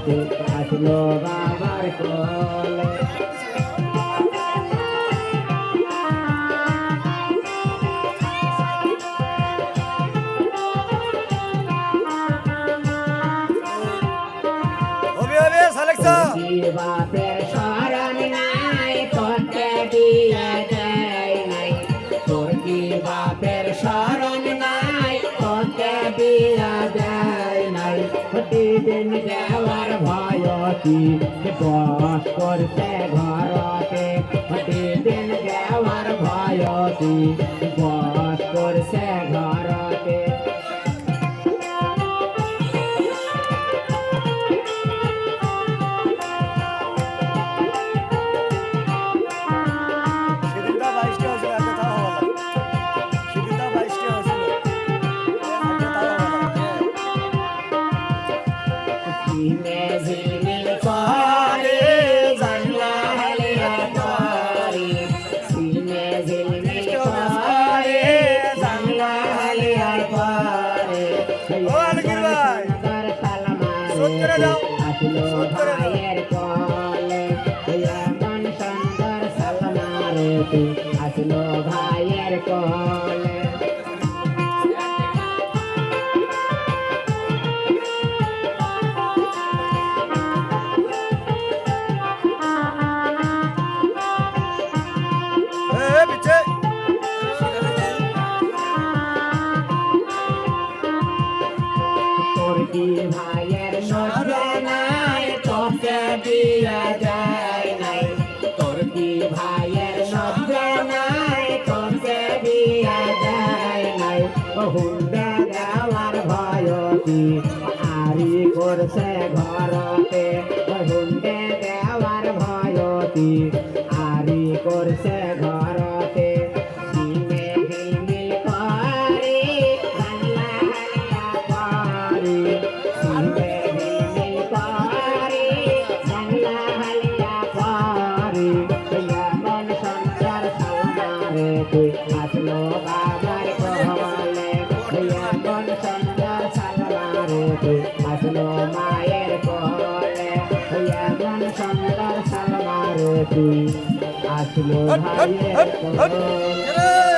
সালমারে আসলো বাবার কোলে? বাপের শরণ নাই তোকে দিয়া যায় নাই। তোর কি বাপের শরণ নাই তোকে দিয়া যায় নাই। প্রতিদিন দেওয়ার ভয়তি বাস করতে ঘরতে প্রতিদিন দেওয়ার ভয়তি। করে দাও। শোধ করে দাও। আসলো ভাইয়ের কলে দিয়া যায় নাই। তোর কি ভাইয়ের নজরে নাই। তোকে দিয়া যায় নাই হুন্ডা করছে ঘরতে? আসলো বাবার কহলে এমন সুন্দর সালমারে তুই আসলো মায়ের কোলে এমন সুন্দর সালমারে তুই আসলো ভাইয়ের কোলে